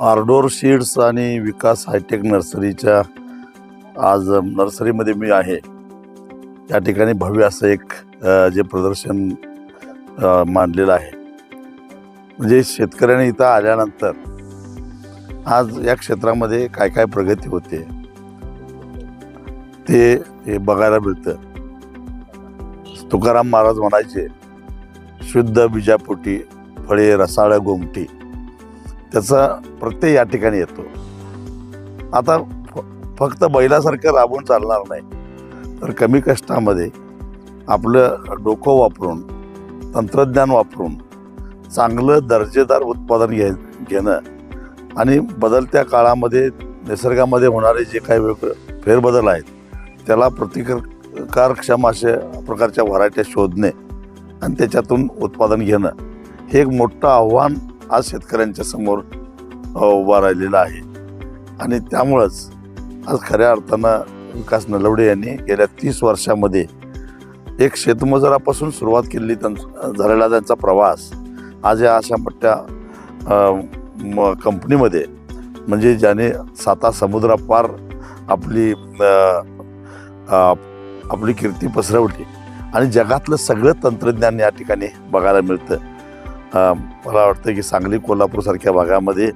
Ardor seeds आणि विकास hi tech नर्सरीच्या आज नर्सरीमध्ये मी आहे. या ठिकाणी भव्य असं एक जे प्रदर्शन मांडलेलं आहे. म्हणजे शेतकऱ्याने इथं आल्यानंतर आज या क्षेत्रामध्ये काय काय प्रगती होते ते हे बघायला मिळतं. तुकाराम महाराज म्हणायचे शुद्ध बीजापोटी फळे रसाळ गोमटी. त्याचा प्रत्यय या ठिकाणी येतो. आता फ- फक्त बैलासारखं राबून चालणार नाही. तर कमी कष्टामध्ये आपलं डोकं वापरून तंत्रज्ञान वापरून चांगलं दर्जेदार उत्पादन घे घेणं आणि बदलत्या काळामध्ये निसर्गामध्ये होणारे जे काही वेग फेरबदल आहेत त्याला प्रतिकारक्षम अशा प्रकारच्या व्हरायट्या शोधणे आणि त्याच्यातून उत्पादन घेणं हे एक मोठं आव्हान आज शेतकऱ्यांच्या समोर उभा राहिलेला आहे. आणि त्यामुळंच आज खऱ्या अर्थानं विकास नलवडे यांनी गेल्या तीस वर्षामध्ये एक शेतमजुरापासून सुरुवात केलेली त्यां झालेला त्यांचा प्रवास आज या अशा मोठ्या म- कंपनीमध्ये म्हणजे ज्याने साता समुद्रापार आपली आपली कीर्ती पसरवली. आणि जगातलं सगळं तंत्रज्ञान या ठिकाणी बघायला मिळतं. मला वाटतं की सांगली कोल्हापूरसारख्या भागामध्ये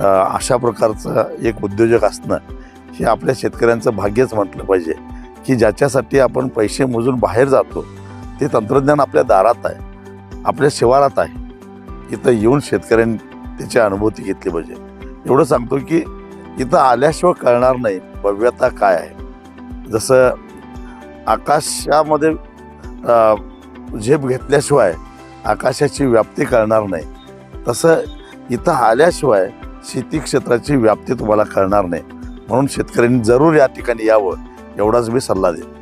अशा प्रकारचं एक उद्योजक असणं हे आपल्या शेतकऱ्यांचं भाग्यच म्हटलं पाहिजे. की ज्याच्यासाठी आपण पैसे मोजून बाहेर जातो ते तंत्रज्ञान आपल्या दारात आहे आपल्या शिवारात आहे. इथं येऊन शेतकऱ्यांनी त्याची अनुभूती घेतली पाहिजे. एवढं सांगतो की इथं आल्याशिवाय कळणार नाही भव्यता काय आहे. जसं आकाशामध्ये झेप घेतल्याशिवाय आकाशाची व्याप्ती कळणार नाही. तसं इथं आल्याशिवाय शेती क्षेत्राची व्याप्ती तुम्हाला कळणार नाही. म्हणून शेतकऱ्यांनी जरूर या ठिकाणी यावं एवढाच मी सल्ला देईन.